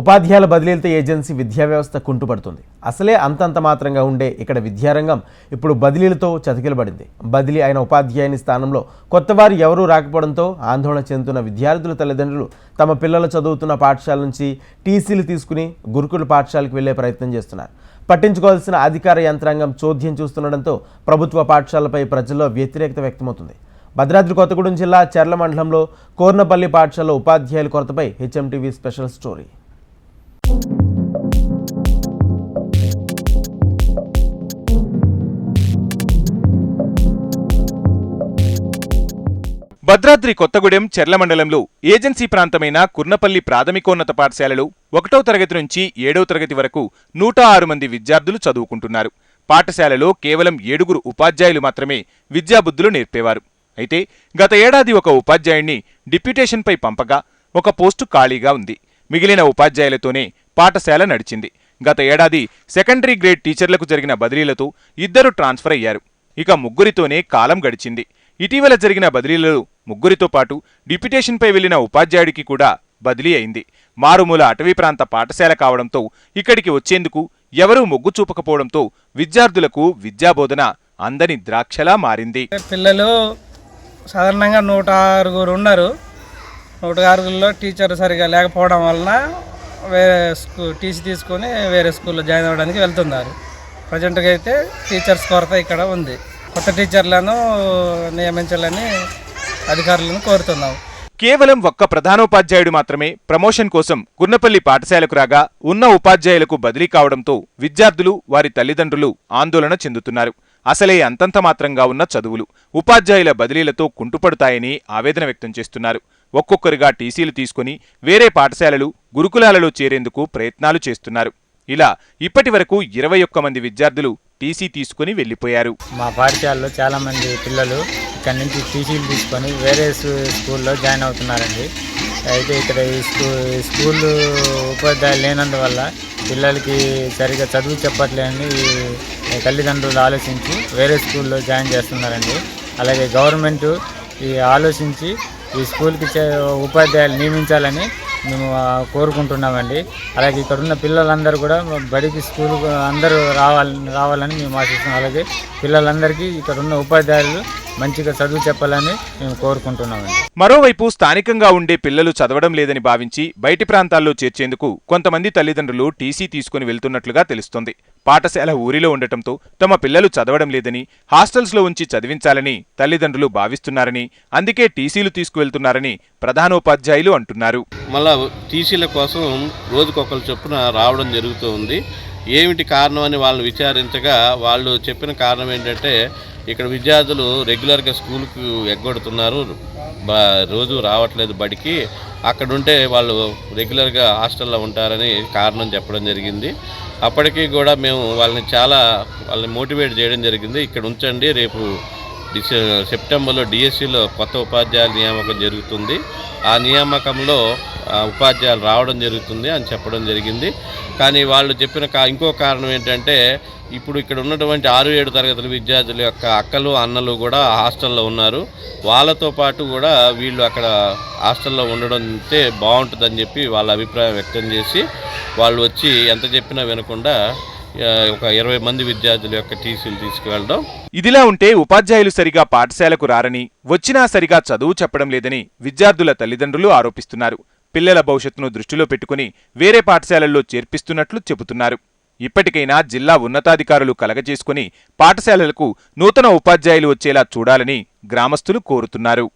ఉపాధ్యాయుల బదిలీలతో ఏజెన్సీ విద్యా వ్యవస్థ కుంటుపడుతుంది. అసలే అంతంత మాత్రంగా ఉండే ఇక్కడ విద్యారంగం ఇప్పుడు బదిలీలతో చతికిలబడింది. బదిలీ అయిన ఉపాధ్యాయుని స్థానంలో కొత్తవారు ఎవరూ రాకపోవడంతో ఆందోళన చెందుతున్న విద్యార్థుల తల్లిదండ్రులు తమ పిల్లలు చదువుతున్న పాఠశాల నుంచి టీసీలు తీసుకుని గురుకుల పాఠశాలకు వెళ్ళే ప్రయత్నం చేస్తున్నారు. పట్టించుకోవాల్సిన అధికార యంత్రాంగం చోద్యం చూస్తుండటంతో ప్రభుత్వ పాఠశాలపై ప్రజల్లో వ్యతిరేకత వ్యక్తమవుతుంది. భద్రాద్రి కొత్తగూడెం జిల్లా చెర్ల మండలంలో కోర్నపల్లి పాఠశాల ఉపాధ్యాయుల కొరతపై HMTV special story. Bhadradri Kothagudem Cherla మండలంలో ఏజెన్సీ ప్రాంతమైన కుర్నపల్లి ప్రాథమికోన్నత పాఠశాలలో ఒకటో తరగతి నుంచి ఏడవ తరగతి వరకు నూట ఆరు మంది విద్యార్థులు చదువుకుంటున్నారు. పాఠశాలలో కేవలం ఏడుగురు ఉపాధ్యాయులు మాత్రమే విద్యాబుద్ధులు నేర్పేవారు. అయితే గత ఏడాది ఒక ఉపాధ్యాయుణ్ణి డిప్యూటేషన్పై పంపగా ఒక పోస్టు ఖాళీగా ఉంది. మిగిలిన ఉపాధ్యాయులతోనే పాఠశాల నడిచింది. గత ఏడాది సెకండరీ గ్రేడ్ టీచర్లకు జరిగిన బదిలీలతో ఇద్దరు ట్రాన్స్ఫర్ అయ్యారు. ఇక ముగ్గురితోనే కాలం గడిచింది. ఇటీవల జరిగిన బదిలీలలో ముగ్గురితో పాటు డిప్యుటేషన్పై వెళ్ళిన ఉపాధ్యాయుడికి కూడా బదిలీ అయింది. మారుమూల అటవీ ప్రాంత పాఠశాల కావడంతో ఇక్కడికి వచ్చేందుకు ఎవరూ మొగ్గు చూపకపోవడంతో విద్యార్థులకు విద్యాబోధన అందని ద్రాక్షలా మారింది. పిల్లలు సాధారణంగా నూట ఆరుగురు ఉన్నారు. నూట ఆరుగురులో టీచర్ సరిగా లేకపోవడం వలన వేరే స్కూల్ టీసీ తీసుకొని వేరే స్కూల్లో జాయిన్ అవ్వడానికి వెళ్తున్నారు. ప్రజెంట్గా అయితే టీచర్స్ కొరత ఇక్కడ ఉంది. కొత్త టీచర్లను నియమించాలని అధికారులను కోరుతున్నాం కేవలం ఒక్క ప్రధానోపాధ్యాయుడు మాత్రమే ప్రమోషన్ కోసం గున్నపల్లి పాఠశాలకు రాగా ఉన్న ఉపాధ్యాయులకు బదిలీ కావడంతో విద్యార్థులు వారి తల్లిదండ్రులు ఆందోళన చెందుతున్నారు. అసలే అంతంత మాత్రంగా ఉన్న చదువులు ఉపాధ్యాయుల బదిలీలతో కుంటుపడతాయని ఆవేదన వ్యక్తం చేస్తున్నారు. ఒక్కొక్కరుగా టీసీలు తీసుకుని వేరే పాఠశాలలు గురుకులాలలో చేరేందుకు ప్రయత్నాలు చేస్తున్నారు. ఇలా ఇప్పటి వరకు ఇరవై ఒక్క మంది విద్యార్థులు టీసీ తీసుకుని వెళ్ళిపోయారు మా పాఠశాలలో చాలామంది పిల్లలు ఇక్కడ నుంచి టీసీలు తీసుకొని వేరే స్కూల్లో జాయిన్ అవుతున్నారండి. అయితే ఇక్కడ ఈ స్కూ స్కూల్ ఉపాధ్యాయులు లేనందువల్ల పిల్లలకి సరిగా చదువు చెప్పట్లేని ఈ తల్లిదండ్రులు ఆలోచించి వేరే స్కూల్లో జాయిన్ చేస్తున్నారండి. అలాగే గవర్నమెంట్ ఈ ఆలోచించి ఈ స్కూల్కి చే- ఉపాధ్యాయులు నియమించాలని మేము కోరుకుంటున్నామండి. అలాగే ఇక్కడ ఉన్న పిల్లలందరూ కూడా బడికి స్కూల్ అందరూ రావాలని రావాలని మేము ఆశిస్తున్నాం. అలాగే పిల్లలందరికీ ఇక్కడ ఉన్న ఉపాధ్యాయులు మంచిగా చదువు చెప్పాలని మేము కోరుకుంటున్నామండి. మరోవైపు స్థానికంగా ఉండే పిల్లలు చదవడం లేదని భావించి బయటి ప్రాంతాల్లో చేర్చేందుకు కొంతమంది తల్లిదండ్రులు టీసీ తీసుకుని వెళ్తున్నట్లుగా తెలుస్తోంది. పాఠశాల ఊరిలో ఉండటంతో తమ పిల్లలు చదవడం లేదని హాస్టల్స్లో ఉంచి చదివించాలని తల్లిదండ్రులు భావిస్తున్నారని అందుకే టీసీలు తీసుకువెళ్తున్నారని ప్రధానోపాధ్యాయులు అంటున్నారు. మళ్ళా టీసీల కోసం రోజుకొకరు చొప్పున రావడం జరుగుతూ ఉంది. ఏమిటి కారణం అని వాళ్ళని విచారించగా వాళ్ళు చెప్పిన కారణం ఏంటంటే ఇక్కడ విద్యార్థులు రెగ్యులర్గా స్కూల్కు ఎగ్గొడుతున్నారు. రోజు రావట్లేదు బడికి. అక్కడ ఉంటే వాళ్ళు రెగ్యులర్గా హాస్టల్లో ఉంటారని కారణం చెప్పడం జరిగింది. అప్పటికీ కూడా మేము వాళ్ళని చాలా వాళ్ళని మోటివేట్ చేయడం జరిగింది. ఇక్కడ ఉంచండి రేపు డిసె సెప్టెంబర్లో డిఎస్సిలో కొత్త ఉపాధ్యాయుల నియామకం జరుగుతుంది. ఆ నియామకంలో ఉపాధ్యాయులు రావడం జరుగుతుంది అని చెప్పడం జరిగింది. కానీ వాళ్ళు చెప్పిన కా ఇంకో కారణం ఏంటంటే ఇప్పుడు ఇక్కడ ఉన్నటువంటి ఆరు ఏడు తరగతుల విద్యార్థుల యొక్క అక్కలు అన్నలు కూడా హాస్టల్లో ఉన్నారు. వాళ్ళతో పాటు కూడా వీళ్ళు అక్కడ హాస్టల్లో ఉండడం బాగుంటుందని చెప్పి వాళ్ళ అభిప్రాయం వ్యక్తం చేసి వాళ్ళు వచ్చి ఎంత చెప్పినా వినకుండా ఒక ఇరవై మంది విద్యార్థుల యొక్క టీసీలు తీసుకువెళ్ళడం. ఇదిలా ఉంటే ఉపాధ్యాయులు సరిగా పాఠశాలకు రారని వచ్చినా సరిగా చదువు చెప్పడం లేదని విద్యార్థుల తల్లిదండ్రులు ఆరోపిస్తున్నారు. పిల్లల భవిష్యత్తును దృష్టిలో పెట్టుకుని వేరే పాఠశాలల్లో చేర్పిస్తున్నట్లు చెబుతున్నారు. ఇప్పటికైనా జిల్లా ఉన్నతాధికారులు కలగజేసుకుని పాఠశాలలకు నూతన ఉపాధ్యాయులు వచ్చేలా చూడాలని గ్రామస్తులు కోరుతున్నారు.